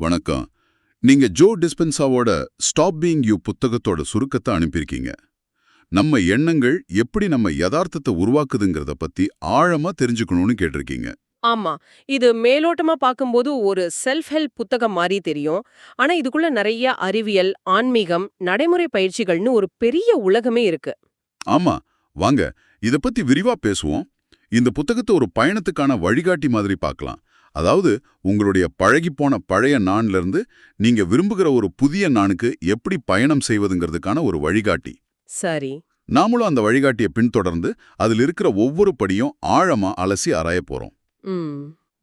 வணக்கம். நீங்க ஜோ டிஸ்பென்சாவோட ஸ்டாப் பீயிங் யூ புத்தகத்தோட சுருக்கத்தை அனுப்பியிருக்கீங்க. நம்ம எண்ணங்கள் எப்படி நம்ம யதார்த்தத்தை உருவாக்குதுங்கிறத பத்தி ஆழமா தெரிஞ்சுக்கணும்னு கேட்டிருக்கீங்க. ஆமா. இது மேலோட்டமா பார்க்கும்போது ஒரு செல்ஃப் ஹெல்ப் புத்தகம் மாதிரி தெரியும். ஆனா இதுக்குள்ள நிறைய அறிவியல் ஆன்மீகம் நடைமுறை பயிற்சிகள்னு ஒரு பெரிய உலகமே இருக்கு. ஆமா. வாங்க. இத பத்தி விரிவா பேசுவோம். இந்த புத்தகத்தை ஒரு பயணத்துக்கான வழிகாட்டி மாதிரி பார்க்கலாம். அதாவது உங்களுடைய பழகிப்போன பழைய நான்ல இருந்து நீங்க விரும்புகிற ஒரு புதிய நானுக்கு எப்படி பயணம் செய்வதுங்கிறதுக்கான ஒரு வழிகாட்டி. சரி. நாமளும் அந்த வழிகாட்டியை பின்தொடர்ந்து அதில் இருக்கிற ஒவ்வொரு படியும் ஆழமா அலசி ஆராய போறோம்.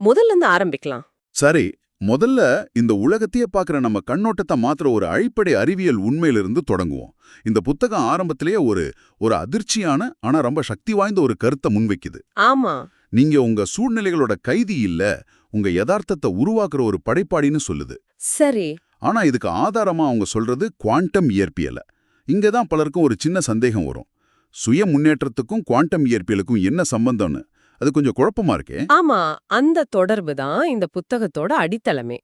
முதல்ல இருந்து ஆரம்பிக்கலாம். சரி முதல்ல இந்த உலகத்தையே பார்க்குற நம்ம கண்ணோட்டத்தை மாத்திர ஒரு அடிப்படை அறிவியல் உண்மையிலிருந்து தொடங்குவோம். இந்த புத்தகம் ஆரம்பத்திலேயே ஒரு ஒரு அதிர்ச்சியான ஆனா ரொம்ப சக்தி வாய்ந்த ஒரு கருத்தை முன்வைக்குது. ஆமா. நீங்க உங்க சூழ்நிலைகளோட கைதி இல்ல உங்க யதார்த்தத்தை உருவாக்குற ஒரு படைப்பாடின்னு சொல்லுது. சரி. ஆனா இதுக்கு ஆதாரமா அவங்க சொல்றது குவாண்டம் இயற்பியல. இங்க தான் பலருக்கும் ஒரு சின்ன சந்தேகம் வரும். சுய முன்னேற்றத்துக்கும் குவாண்டம் இயற்பியலுக்கும் என்ன சம்பந்தம்னு? அது கொஞ்சம் குழப்பமா இருக்கே. ஆமா அந்த தொடர்பு தான் இந்த புத்தகத்தோட அடித்தளமே.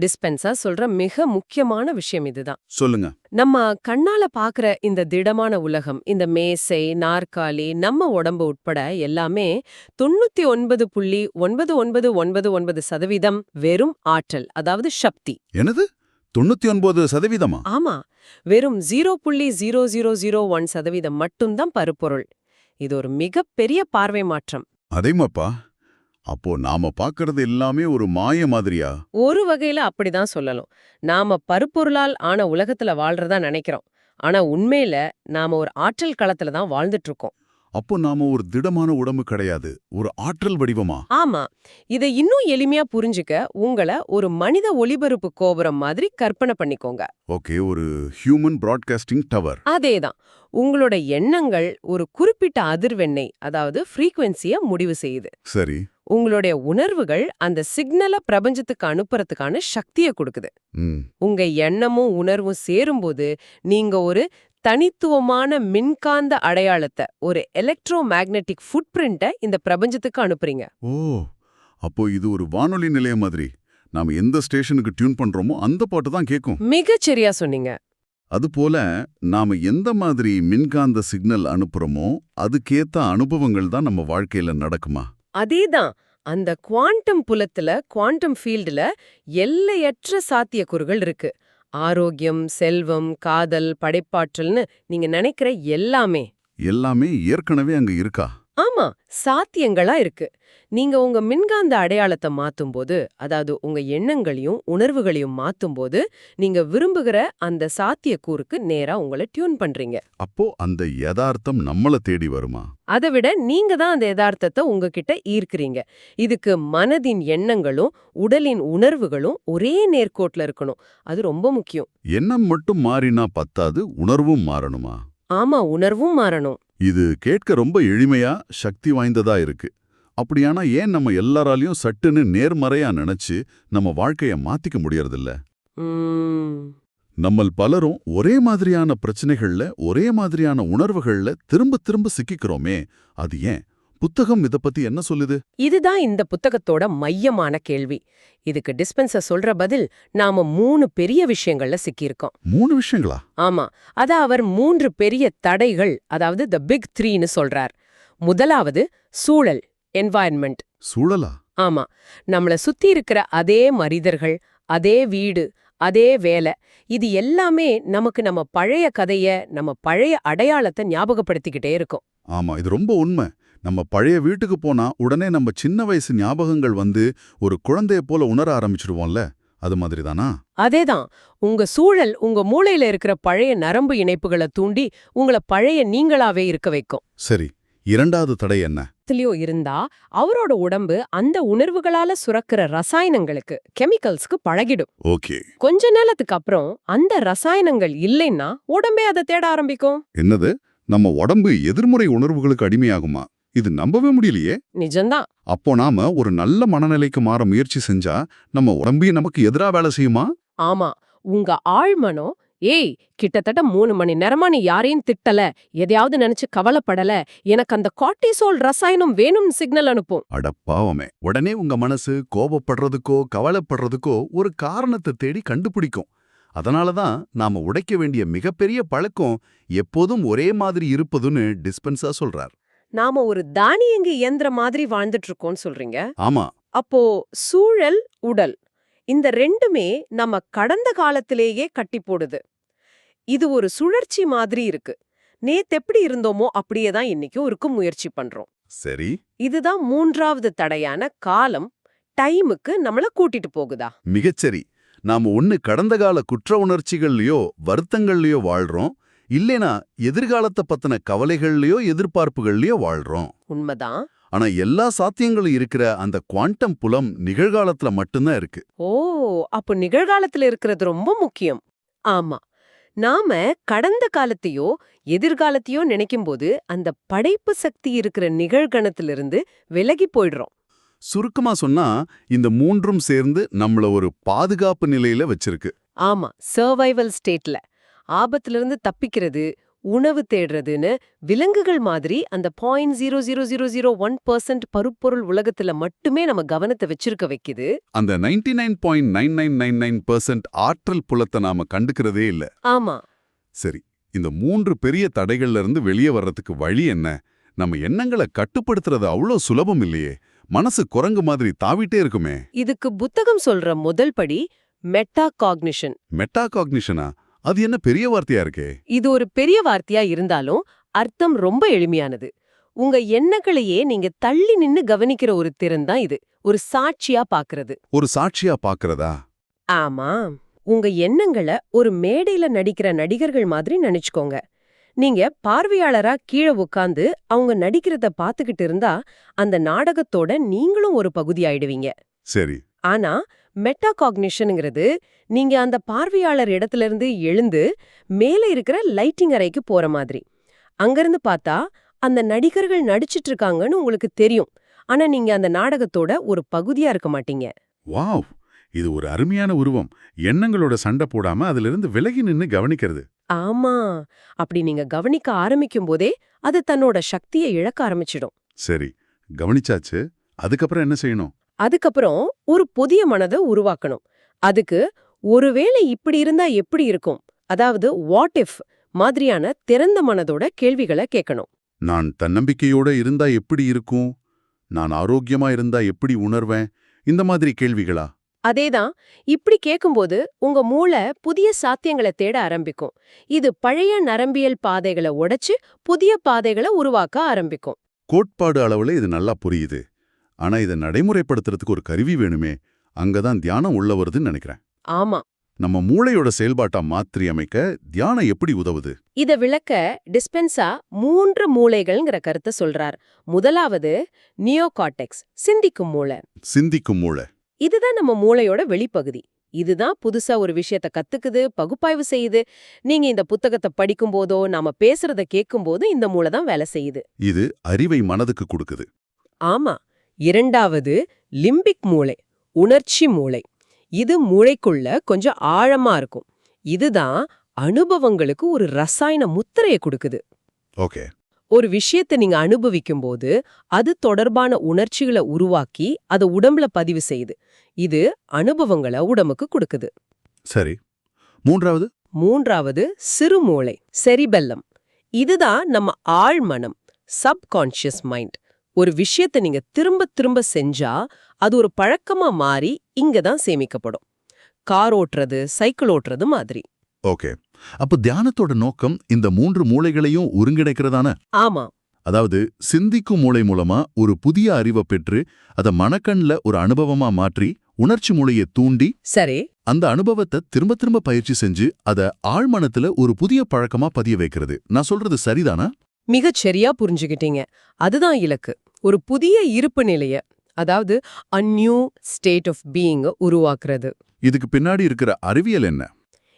டிஸ்பென்சா சொல்ற மிக முக்கியமான விஷயம் இதுதான். சொல்லுங்க. நம்ம கண்ணால பாக்குற இந்த திடமான உலகம் இந்த மேசை நாற்காலி நம்ம உடம்பு உட்பட எல்லாமே தொண்ணூத்தி ஒன்பது புள்ளி ஒன்பது ஒன்பது ஒன்பது ஒன்பது சதவீதம் வெறும் ஆற்றல் அதாவது சக்தி. என்னது? தொண்ணூத்தி ஒன்பது சதவீதமா? ஆமா வெறும் ஜீரோ புள்ளி ஜீரோ ஜீரோ ஜீரோ ஒன் சதவீதம் மட்டும்தான் பருப்பொருள். இது ஒரு மிகப்பெரிய பார்வை மாற்றம். அதேமாப்பா அப்போ நாம பாக்குறது எல்லாமே ஒரு மாய மாதிரியா? ஒரு வகையில அப்படிதான் சொல்லலாம். நாம பருப்பொருளால் ஆன உலகத்துல வாழ்றதா நினைக்கிறோம். ஆனா உண்மையில நாம ஒரு ஆற்றல் களத்துல தான் வாழ்ந்துட்டு இருக்கோம். அப்போ நாம ஒரு திடமான உடம்பு கிடையாது. ஒரு ஆற்றல் வடிவமா? ஆமா. இதை இன்னும் எளிமையா புரிஞ்சுக்க உங்கள ஒரு மனித ஒளிபரப்பு கோபுரம் மாதிரி கற்பனை பண்ணிக்கோங்க. ஓகே ஒரு ஹியூமன் பிராட்காஸ்டிங் டவர். அதேதான். உங்களோட எண்ணங்கள் ஒரு குறிப்பிட்ட அதிர்வெண்ணை அதாவது ஃப்ரீக்வன்சிய முடிவு செய்யுது. சரி. உங்களுடைய உணர்வுகள் அந்த சிக்னலை பிரபஞ்சத்துக்கு அனுப்புறதுக்கான சக்தியை கொடுக்குது. உங்க எண்ணமும் உணர்வும் சேரும்போது நீங்க ஒரு தனித்துவமான மின்காந்த அடையாளத்தை ஒரு எலக்ட்ரோ மேக்னெட்டிக் ஃபுட்பிரிண்ட்டை இந்த பிரபஞ்சத்துக்கு அனுப்புறீங்க. ஓ அப்போ இது ஒரு வானொலி நிலையம் மாதிரி. நாம எந்த ஸ்டேஷனுக்கு டியூன் பண்றோமோ அந்த பாட்டு தான் கேட்கும் மிகச் சரியா சொன்னீங்க அதுபோல நாம எந்த மாதிரி மின்காந்த சிக்னல் அனுப்புறோமோ அதுக்கேத்த அனுபவங்கள் தான் நம்ம வாழ்க்கையில நடக்குமா? அதேதான். அந்த குவாண்டம் புலத்துல குவாண்டம் ஃபீல்டுல எல்லையற்ற சாத்தியக்கூறுகள் இருக்கு. ஆரோக்கியம் செல்வம் காதல் படைப்பாற்றல்னு நீங்க நினைக்கிற எல்லாமே. எல்லாமே ஏற்கனவே அங்க இருக்கா? ஆமா சாத்தியங்களா இருக்கு. நீங்க உங்க மின்காந்த அடையாளத்தை மாத்தும்போது அதாவது உங்க எண்ணங்களையும் உணர்வுகளையும் மாத்தும்போது நீங்க விரும்புகிற அந்த சாத்தியக்கூறுக்கு நேரா உங்களை டியூன் பண்றீங்க. அப்போ அந்த யதார்த்தம் நம்மள தேடி வருமா? அதை விட நீங்க தான் அந்த யதார்த்தத்தை உங்ககிட்ட ஈர்க்கிறீங்க. இதுக்கு மனதின் எண்ணங்களும் உடலின் உணர்வுகளும் ஒரே நேர்கோட்ல இருக்கணும். அது ரொம்ப முக்கியம். எண்ணம் மட்டும் மாறினா பத்தாது உணர்வும் மாறணுமா? ஆமா உணர்வும் மாறணும். இது கேட்க ரொம்ப எளிமையா சக்தி வாய்ந்ததா இருக்கு. அப்படியானா ஏன் நம்ம எல்லாராலையும் சட்டுன்னு நேர்மறையா நினைச்சு நம்ம வாழ்க்கைய மாத்திக்க முடியறதில்ல? நம்மள் பலரும் ஒரே மாதிரியான பிரச்சனைகள்ல ஒரே மாதிரியான உணர்வுகள்ல திரும்ப திரும்ப சிக்கிக்கிறோமே அது ஏன்? புத்தகம் இத பத்தி என்ன சொல்லுது? இதுதான் இந்த புத்தகத்தோட மையமான கேள்வி. இதுக்கு டிஸ்பென்சர் சொல்ற பதில் நாம மூணு பெரிய விஷயங்கள்ல சிக்கியிருக்கோம். மூணு விஷயங்களா? ஆமா. அத அவர் மூன்று பெரிய தடைகள் அதாவது த பிக் த்ரீன்னு சொல்றார். முதலாவது சூழல் என்வாயன்மெண்ட் சூழலா? ஆமா. நம்மள சுத்தி இருக்கிற அதே மனிதர்கள் அதே வீடு அதே வேலை இது எல்லாமே நமக்கு நம்ம பழைய கதைய நம்ம பழைய அடையாளத்தை ஞாபகப்படுத்திக்கிட்டே இருக்கும். ஆமா இது ரொம்ப உண்மை. நம்ம பழைய வீட்டுக்கு போனா உடனே நம்ம சின்ன வயசு ஞாபகங்கள் வந்து ஒரு குழந்தைய போல உணர ஆரம்பிச்சிடுவோம்ல அது மாதிரி தானா அதேதான். உங்க சூழல் உங்க மூளையில இருக்கிற பழைய நரம்பு இணைப்புகளை தூண்டி உங்கள பழைய நீங்களாவே இருக்க வைக்கும். சரி இரண்டாவது தடை என்ன? இதுலயோ இருந்தா அவரோட உடம்பு அந்த உணர்வுகளால சுரக்கிற ரசாயனங்களுக்கு கெமிக்கல்ஸ்க்கு பழகிடும். ஓகே. கொஞ்ச நேரத்துக்கு அப்புறம் அந்த ரசாயனங்கள் இல்லைன்னா உடம்பே அதை தேட ஆரம்பிக்கும். என்னது? நம்ம உடம்பு எதிர்முறை உணர்வுகளுக்கு அடிமையாகுமா? இது நம்பவே முடியலையே. நிஜம்தான். அப்போ நாம ஒரு நல்ல மனநிலைக்கு மாற முயற்சி செஞ்சா நம்ம உடம்பே நமக்கு எதிரா வேலை செய்யுமா? ஆமா. உங்க ஆழ்மனம் ஏய் கிட்டத்தட்ட மூணு மணி நேரமா நீ யாரையும் திட்டல எதையாவது நினைச்சு கவலைப்படல எனக்கு அந்த கார்டிசோல் ரசாயனம் வேணும்னு சிக்னல் அனுப்பும். அட பாவமே. உடனே உங்க மனசு கோபப்படுறதுக்கோ கவலைப்படுறதுக்கோ ஒரு காரணத்தை தேடி கண்டுபிடிக்கும். அதனால தான் நாம உடைக்க வேண்டிய மிகப்பெரிய பழக்கம் எப்போதும் ஒரே மாதிரி இருப்பதுன்னு டிஸ்பென்சா சொல்றார். நாம ஒரு தானியங்கி இயந்திர மாதிரி வாழ்ந்துட்டு இருக்கோம்னு சொல்றீங்க. ஆமா. அப்போ சூழல் உடல் இந்த ரெண்டுமே நம்ம கடந்த காலத்திலேயே கட்டி போடுது. இது ஒரு சுழற்சி மாதிரி இருக்கு. நேத்து எப்படி இருந்தோமோ அப்படியே தான் இன்னைக்கும் இருக்க முயற்சி பண்றோம். சரி. இதுதான் மூன்றாவது தடையான காலம். டைமுக்கு நம்மள கூட்டிட்டு போகுதா? மிகச்சரி. நாம ஒண்ணு கடந்த கால குற்ற உணர்ச்சிகள்லயோ வருத்தங்கள்லயோ வாழ்றோம். இல்லைனா எதிர்காலத்தை பத்தின கவலைகள்லயோ எதிர்பார்ப்புகள்லயோ வாழ்றோம். உண்மைதான். ஆனா எல்லா சாத்தியங்களும் இருக்கிற அந்த குவாண்டம் புலம் நிகழ்காலத்துல மட்டும்தான் இருக்கு. ஓ அப்போ நிகழ்காலத்துல இருக்கிறது ரொம்ப முக்கியம். ஆமா. நாம கடந்த காலத்தையோ எதிர்காலத்தையோ நினைக்கும்போது அந்த படைப்பு சக்தி இருக்கிற நிகழ்கணத்திலிருந்து விலகி போயிடுறோம். சுருக்கமா சொன்னா இந்த மூன்றும் சேர்ந்து நம்மள ஒரு பாதுகாப்பு நிலையில வச்சிருக்கு. ஆமா சர்வைவல் ஸ்டேட்ல ஆபத்திலிருந்து தப்பிக்கிறது உணவு தேடுறதுன்னு விலங்குகள் மாதிரி அந்த point zero zero zero zero one percent பருப்பொருள் உலகத்துல மட்டுமே நம்ம கவனத்தை வச்சிருக்க வைக்குது. அந்த ninety nine point nine nine nine nine ஆற்றல் புலத்தை நாம கண்டுக்கிறதே இல்ல. ஆமா. சரி இந்த மூன்று பெரிய தடைகள்ல இருந்து வெளியே வர்றதுக்கு வழி என்ன? நம்ம எண்ணங்களை கட்டுப்படுத்துறது அவ்வளோ சுலபம் இல்லையே. மனசு குரங்கு மாதிரி தாவிட்டே இருக்குமே. இதுக்கு புத்தகம் சொல்ற முதல் படி மெட்டா காக்னிஷன் மெட்டா காக்னிஷனா அது என்ன பெரிய வார்த்தையா இருக்கே? இது ஒரு பெரிய வார்த்தையா இருந்தாலும் அர்த்தம் ரொம்ப எளிமையானது. உங்க எண்ணங்களையே நீங்க தள்ளி நின்னு கவனிக்கிற ஒரு திறன் தான் இது. ஒரு சாட்சியா பாக்குறது. ஒரு சாட்சியா பாக்குறதா? ஆமா. உங்க எண்ணங்களை ஒரு மேடையில நடிக்கிற நடிகர்கள் மாதிரி நினைச்சுக்கோங்க. நீங்க பார்வையாளரா கீழே உட்கார்ந்து அவங்க நடிக்கிறத பாத்துக்கிட்டு இருந்தா அந்த நாடகத்தோட நீங்களும் ஒரு பகுதி ஆயிடுவீங்க. சரி. ஆனா மெட்டாகாக்னிஷனுங்கிறது நீங்க அந்த பார்வையாளர் இடத்துல இருந்து எழுந்து மேலே இருக்கிற லைட்டிங் அறைக்கு போற மாதிரி. அங்கிருந்து பார்த்தா அந்த நடிகர்கள் நடிச்சிட்டு இருக்காங்கன்னு உங்களுக்கு தெரியும். ஆனா நீங்க அந்த நாடகத்தோட ஒரு பகுதியா இருக்க மாட்டீங்க. வாவ்! இது ஒரு அருமையான உருவம். எண்ணங்களோட சண்டை போடாம அதிலிருந்து விலகி நின்னு கவனிக்கிறது. ஆமா. அப்படி நீங்க கவனிக்க ஆரம்பிக்கும் போதே அது தன்னோட சக்தியை இழக்க ஆரம்பிச்சிடும். சரி. கவனிச்சாச்சு. அதுக்கப்புறம் என்ன செய்யணும்? அதுக்கப்புறம் ஒரு புதிய மனதை உருவாக்கணும். அதுக்கு ஒருவேளை இப்படி இருந்தா எப்படி இருக்கும்? அதாவது வாட் இஃப் மாதிரியான திறந்த மனதோட கேள்விகளை கேட்கணும். நான் தன்னம்பிக்கையோட இருந்தா எப்படி இருக்கும்? நான் ஆரோக்கியமா இருந்தா எப்படி உணர்வேன்? இந்த மாதிரி கேள்விகளா? அதேதான். இப்படி கேட்கும்போது உங்க மூளை புதிய சாத்தியங்களை தேட ஆரம்பிக்கும். இது பழைய நரம்பியல் பாதைகளை உடைச்சு புதிய பாதைகளை உருவாக்க ஆரம்பிக்கும். கோட்பாடு அளவுல இது நல்லா புரியுது. ஆனா இதை நடைமுறைப்படுத்துறதுக்கு ஒரு கருவி வேணுமே அங்கதான் தியானம் உள்ள வருதுன்னு நினைக்கிறேன். ஆமா. நம்ம மூளையோட செயல்பாட்டா மாற்றி அமைக்க தியானம் எப்படி உதவுது? இத விளக்க டிஸ்பென்சா மூன்று மூளைகள்ங்கிற கருத்தை சொல்றார். முதலாவது நியோகார்டெக்ஸ் சிந்திக்கும் மூளை. சிந்திக்கும் மூளை. இதுதான் நம்ம மூளையோட வெளிப்பகுதி. இதுதான் புதுசா ஒரு விஷயத்த கத்துக்குது பகுப்பாய்வு செய்யுது. நீங்க இந்த புத்தகத்தை படிக்கும் போதோ நாம பேசுறத கேட்கும் போது இந்த மூளை தான் வேலை செய்யுது. இது அறிவை மனதுக்கு கொடுக்குது. ஆமா. இரண்டாவது லிம்பிக் மூளை உணர்ச்சி மூளை. இது மூளைக்குள்ள கொஞ்சம் ஆழமா இருக்கும். இதுதான் அனுபவங்களுக்கு ஒரு ரசாயன முத்திரையை கொடுக்குது. ஓகே. ஒரு விஷயத்தை நீங்க அனுபவிக்கும் போது அது தொடர்பான உணர்ச்சிகளை உருவாக்கி அதை உடம்புல பதிவு செய்யுது. இது அனுபவங்களை உடம்புக்கு கொடுக்குது. சரி. மூன்றாவது? மூன்றாவது சிறுமூளை செரிபெல்லம். இதுதான் நம்ம ஆழ்மனம் சப்கான்ஷியஸ் மைண்ட். ஒரு விஷயத்தை நீங்க திரும்ப திரும்ப செஞ்சா அது ஒரு பழக்கமா மாறி இங்க தான் சேமிக்கப்படும். கார் ஓட்டுறது சைக்கிள் ஓட்டுறது மாதிரி. ஓகே. அப்ப தியானத்தோட நோக்கம் இந்த மூன்று மூளைகளையும் ஒருங்கிணைக்கிறதான? ஆமா. அதாவது சிந்திக்கும் மூளை மூலமா ஒரு புதிய அறிவை பெற்று அதை மனக்கண்ல ஒரு அனுபவமா மாற்றி உணர்ச்சி மூளையை தூண்டி சரி. அந்த அனுபவத்தை திரும்ப திரும்ப பயிற்சி செஞ்சு அதை ஆழ்மனத்துல ஒரு புதிய பழக்கமா பதிய வைக்கிறது. நான் சொல்றது சரிதானா? மிகச் சரியா புரிஞ்சுகிட்டீங்க அதுதான் இலக்கு. ஒரு புதிய இருப்பு நிலைய அதாவது a new state of being உருவாக்குறது. இதுக்கு பின்னாடி இருக்கிற அறிவியல் என்ன?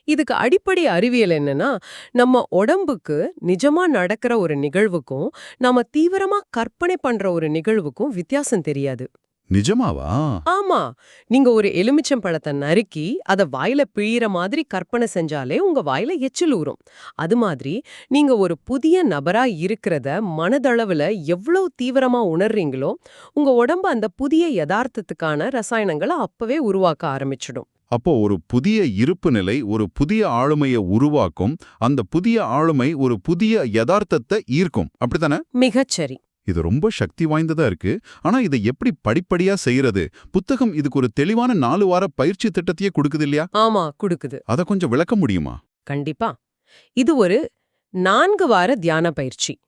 இதுக்கு அடிப்படை அறிவியல் என்னன்னா நம்ம உடம்புக்கு நிஜமா நடக்கிற ஒரு நிகழ்வுக்கும் நாம தீவிரமா கற்பனை பண்ற ஒரு நிகழ்வுக்கும் வித்தியாசம் தெரியாது. நிஜமாவா? ஆமா. நீங்க ஒரு எலுமிச்சம் பழத்தை நறுக்கி அத வாயில பிழியிற மாதிரி கற்பனை செஞ்சாலே உங்க வாயில எச்சில் ஊறும். அது மாதிரி நீங்க ஒரு புதிய நபரா இருக்கிறத மனதளவுல எவ்வளவு தீவிரமா உணர்றீங்களோ உங்க உடம்பு அந்த புதிய யதார்த்தத்துக்கான ரசாயனங்களை அப்பவே உருவாக்க ஆரம்பிச்சிடும். அப்போ ஒரு புதிய இருப்பு நிலை ஒரு புதிய ஆளுமையை உருவாக்கும் அந்த புதிய ஆளுமை ஒரு புதிய யதார்த்தத்தை ஈர்க்கும். அப்படித்தானே? மிகச்சரி. இது ரொம்ப சக்தி வாய்ந்ததா இருக்கு. ஆனா இதை எப்படி படிப்படியா செய்யறது? புத்தகம் இதுக்கு ஒரு தெளிவான நாலு வார பயிற்சி திட்டத்தையே கொடுக்குது இல்லையா? ஆமா குடுக்குது. அதை கொஞ்சம் விளக்க முடியுமா? கண்டிப்பா. இது ஒரு நான்கு வார தியான பயிற்சி.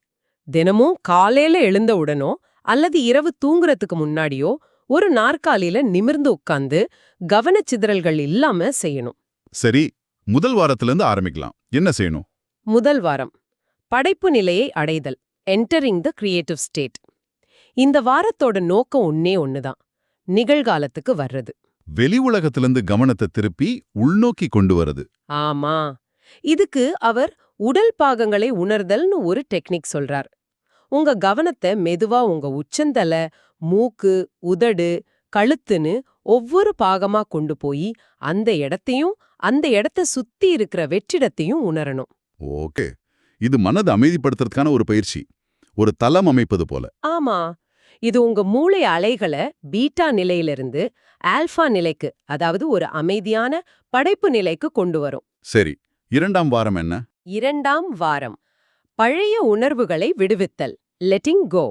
தினமும் காலையில எழுந்த உடனோ அல்லது இரவு தூங்குறதுக்கு முன்னாடியோ ஒரு நாற்காலியில நிமிர்ந்து உட்கார்ந்து கவனச்சிதறல்கள் இல்லாம செய்யணும். சரி முதல் வாரத்துல இருந்து ஆரம்பிக்கலாம். என்ன செய்யணும்? முதல் வாரம். படைப்பு நிலையை அடைதல். என்டரிங் த கிரியேட்டிவ் ஸ்டேட் இந்த வாரத்தோட நோக்கம் ஒன்னே ஒண்ணுதான். நிகழ்காலத்துக்கு வர்றது. வெளி உலகத்திலிருந்து கவனத்தை திருப்பி உள்நோக்கி கொண்டு வரது ஆமா. இதுக்கு அவர் உடல் பாகங்களை உணர்தல்னு ஒரு டெக்னிக் சொல்றார். உங்க கவனத்தை மெதுவா உங்க உச்சந்தலை மூக்கு உதடு கழுத்துன்னு ஒவ்வொரு பாகமா கொண்டு போய் அந்த இடத்தையும் அந்த இடத்த சுத்தி இருக்கிற வெற்றிடத்தையும் உணரணும். ஓகே. இது மனதை அமைதிப்படுத்துறதுக்கான ஒரு பயிற்சி. ஒரு தளம் அமைப்பது போல. ஆமா. இது உங்க மூளை அலைகளை பீட்டா நிலையிலிருந்து ஆல்பா நிலைக்கு அதாவது ஒரு அமைதியான படைப்பு நிலைக்கு கொண்டு வரும். சரி. இரண்டாம் வாரம் என்ன? இரண்டாம் வாரம். பழைய உணர்வுகளை விடுவித்தல். லெட்டிங் கோ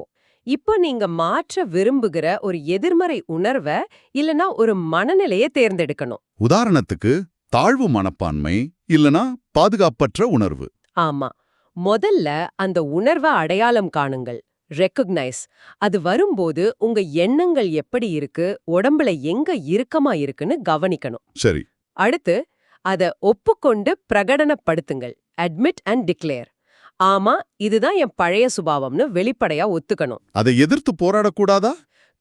இப்போ நீங்க மாற்ற விரும்புகிற ஒரு எதிர்மறை உணர்வை இல்லனா ஒரு மனநிலையை தேர்ந்தெடுக்கணும். உதாரணத்துக்கு தாழ்வு மனப்பான்மை இல்லனா பாதுகாப்பற்ற உணர்வு. ஆமா. முதல்ல அந்த உணர்வை அடையாளம் காணுங்கள். ரெக்கக்னைஸ் அது வரும்போது உங்க எண்ணங்கள் எப்படி இருக்கு உடம்புல எங்க இறுக்கமா இருக்குன்னு கவனிக்கணும். சரி. அடுத்து அத ஒப்புக்கொண்டு பிரகடனப்படுத்துங்கள். அட்மிட் அண்ட் டிக்ளேர் ஆமா இதுதான் என் பழைய சுபாவம்னு வெளிப்படையா ஒத்துக்கணும். அதை எதிர்த்து போராடக்கூடாதா?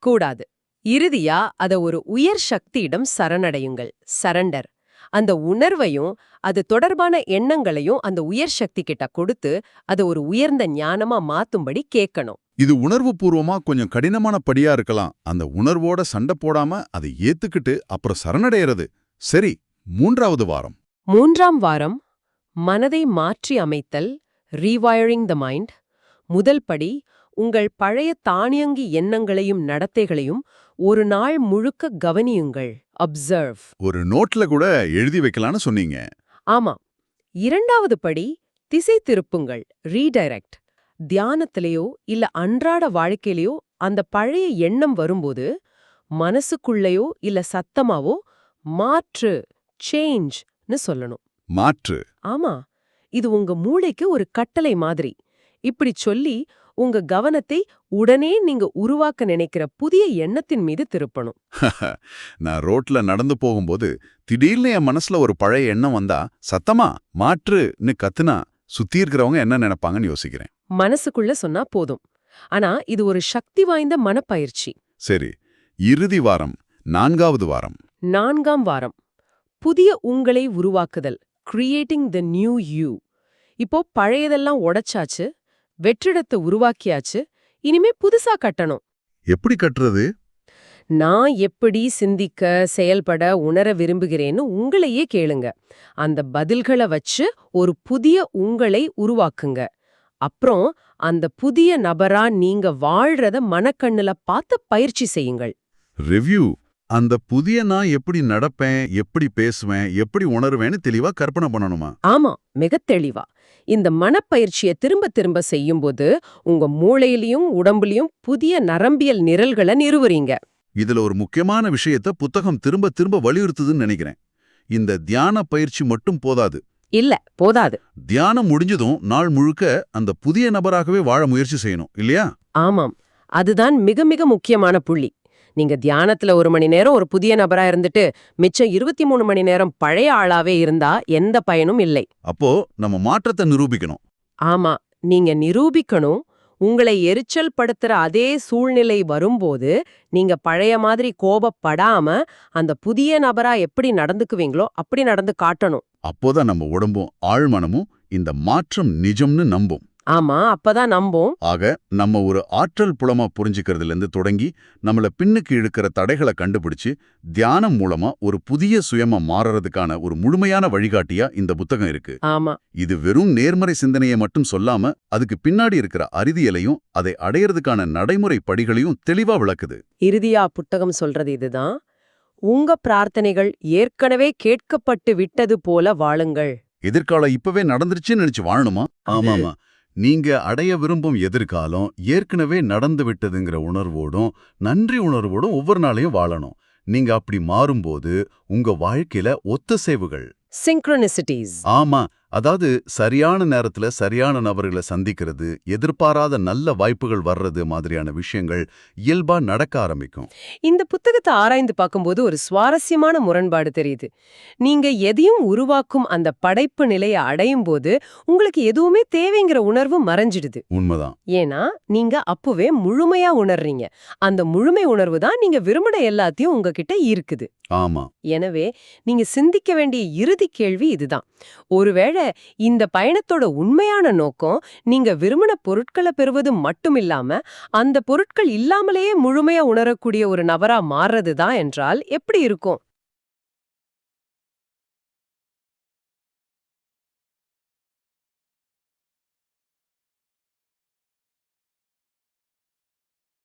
கூடாது. இறுதியா அத ஒரு உயர் சக்தியிடம் சரணடையுங்கள். சரண்டர் அந்த உணர்வையும் அது தொடர்பான எண்ணங்களையும் அந்த உயர் சக்தி கிட்ட கொடுத்து அதை ஒரு உயர்ந்த ஞானமா மாத்தும்படி கேட்கணும். இது உணர்வு பூர்வமா கொஞ்சம் கடினமான படியா இருக்கலாம். அந்த உணர்வோட சண்டை போடாம அதை ஏத்துக்கிட்டு அப்புறம் சரணடைறது சரி மூன்றாவது வாரம். மூன்றாம் வாரம் மனதை மாற்றி அமைத்தல் ரீவயரிங் த மைண்ட் முதல் படி உங்கள் பழைய தானியங்கி எண்ணங்களையும் நடத்தைகளையும் ஒரு நாள் முழுக்க கவனியுங்கள். அப்சர்வ் ஒரு நோட்ல கூட எழுதி வைக்கலாம்னு சொன்னீங்க. ஆமா. இரண்டாவது படி திசை திருப்புங்கள் ரீடைரக்ட் தியானத்திலேயோ இல்ல அன்றாட வாழ்க்கையிலயோ அந்த பழைய எண்ணம் வரும்போது மனசுக்குள்ளேயோ இல்ல சத்தமாவோ மாற்று சேஞ்ச்னு சொல்லணும். மாற்று. ஆமா. இது உங்க மூளைக்கு ஒரு கட்டளை மாதிரி. இப்படி சொல்லி உங்க கவனத்தை உடனே நீங்க உருவாக்க நினைக்கிற புதிய எண்ணத்தின் மீது திருப்பணும். நான் ரோட்ல நடந்து போகும்போது திடீர்னு என் மனசுல ஒரு பழைய எண்ணம் வந்தா சத்தமா மாற்றுன்னு கத்துனா சுத்தி இருக்கிறவங்க என்ன நினைப்பாங்கன்னு யோசிக்கிறேன். மனசுக்குள்ள சொன்னா போதும். ஆனா இது ஒரு சக்தி வாய்ந்த மனப்பயிற்சி. சரி இறுதி வாரம் நான்காவது வாரம். நான்காம் வாரம். புதிய உங்களை உருவாக்குதல் கிரியேட்டிங் த நியூ யூ இப்போ பழையதெல்லாம் உடைச்சாச்சு வெற்றிடத்தை உருவாக்கியாச்சு. இனிமே புதுசா கட்டணும். எப்படி கட்டுறது? நான் எப்படி சிந்திக்க செயல்பட உணர விரும்புகிறேன்னு உங்களையே கேளுங்க. அந்த பதில்களை வச்சு ஒரு புதிய உங்களை உருவாக்குங்க. அப்புறம் அந்த புதிய நபரா நீங்க வாழ்றத மனக்கண்ணுல பார்த்து பயிற்சி செய்யுங்கள். ரிவ்யூ. அந்த புதிய நான் எப்படி நடப்பேன் எப்படி பேசுவேன் எப்படி உணருவேன்னு தெளிவா கற்பனை பண்ணணுமா? ஆமா மிகத் தெளிவா. இந்த மனப்பயிற்சியை திரும்ப திரும்ப செய்யும்போது உங்க மூளையிலயும் உடம்புலயும் புதிய நரம்பியல் நிரல்களை நிறுவுறீங்க. இதுல ஒரு முக்கியமான விஷயத்த புத்தகம் திரும்ப திரும்ப வலியுறுத்துதுன்னு நினைக்கிறேன். இந்த தியான பயிற்சி மட்டும் போதாது. இல்ல போதாது. தியானம் முடிஞ்சதும் நாள் முழுக்க அந்த புதிய நபராகவே வாழ முயற்சி செய்யணும் இல்லையா? ஆமாம். அதுதான் மிக மிக முக்கியமான புள்ளி. நீங்க தியானத்துல ஒரு மணி நேரம் ஒரு புதிய நபரா இருந்துட்டு மிச்சம் இருபத்தி மூணு மணி நேரம் பழைய ஆளாவே இருந்தா எந்த பயனும் இல்லை. அப்போ நம்ம மாற்றத்தை நிரூபிக்கணும். ஆமா நீங்க நிரூபிக்கணும். உங்களை எரிச்சல் படுத்துற அதே சூழ்நிலை வரும்போது நீங்க பழைய மாதிரி கோபப்படாம அந்த புதிய நபரா எப்படி நடந்துக்குவீங்களோ அப்படி நடந்து காட்டணும். அப்போதான் நம்ம உடம்பும் ஆழ்மனமும் இந்த மாற்றம் நிஜம்னு நம்பும். ஆமா அப்பதான் நம்போம். ஆக நம்ம ஒரு ஆற்றல் புலமா புரிஞ்சுக்கிறதுல இருந்து தொடங்கி நம்மள பின்னுக்கு இழுக்கிற தடைகளை கண்டுபிடிச்சு தியானம் மூலமா ஒரு புதிய சுயமா மாறுறதுக்கான ஒரு முழுமையான வழிகாட்டியா இந்த புத்தகம் இருக்கு. ஆமா. இது வெறும் நேர்மறை சிந்தனையை மட்டும் சொல்லாம அதுக்கு பின்னாடி இருக்கிற அறிவியலையும் அதை அடையறதுக்கான நடைமுறை படிகளையும் தெளிவா விளக்குது. இறுதியா புத்தகம் சொல்றது இதுதான். உங்க பிரார்த்தனைகள் ஏற்கனவே கேட்கப்பட்டு விட்டது போல வாழுங்கள். எதிர்காலம் இப்பவே நடந்துருச்சுன்னு நினைச்சு வாழணுமா? ஆமாமா. நீங்க அடைய விரும்பும் எதிர்காலம் ஏற்கனவே நடந்து விட்டதுங்கிற உணர்வோடும் நன்றி உணர்வோடும் ஒவ்வொரு நாளையும் வாழணும். நீங்க அப்படி மாறும்போது உங்க வாழ்க்கையில ஒத்தசைவுகள் சிங்க்ரோனிசிட்டிஸ் ஆமா அதாவது சரியான நேரத்துல சரியான நபர்களை சந்திக்கிறது எதிர்பாராத நல்ல வாய்ப்புகள் வர்றது மாதிரியான விஷயங்கள் இயல்பா நடக்க ஆரம்பிக்கும். இந்த புத்தகத்தை ஆராய்ந்து பார்க்கும்போது ஒரு சுவாரஸ்யமான முரண்பாடு தெரியுது. நீங்க எதையும் உருவாக்கும் அந்த படைப்பு நிலையை அடையும் போது உங்களுக்கு எதுவுமே தேவைங்கிற உணர்வு மறைஞ்சிடுது. உண்மைதான். ஏன்னா நீங்க அப்பவே முழுமையா உணர்றீங்க. அந்த முழுமை உணர்வு தான் நீங்க விரும்பின எல்லாத்தையும் உங்ககிட்ட இருக்குது. ஆமா. எனவே நீங்க சிந்திக்க வேண்டிய இறுதி கேள்வி இதுதான். ஒருவேளை இந்த பயணத்தோட உண்மையான நோக்கம் நீங்க விரும்பின பொருட்களை பெறுவது மட்டுமில்லாம அந்த பொருட்கள் இல்லாமலேயே முழுமையா உணரக்கூடிய ஒரு நபரா மாறுறது தான் என்றால் எப்படி இருக்கும்?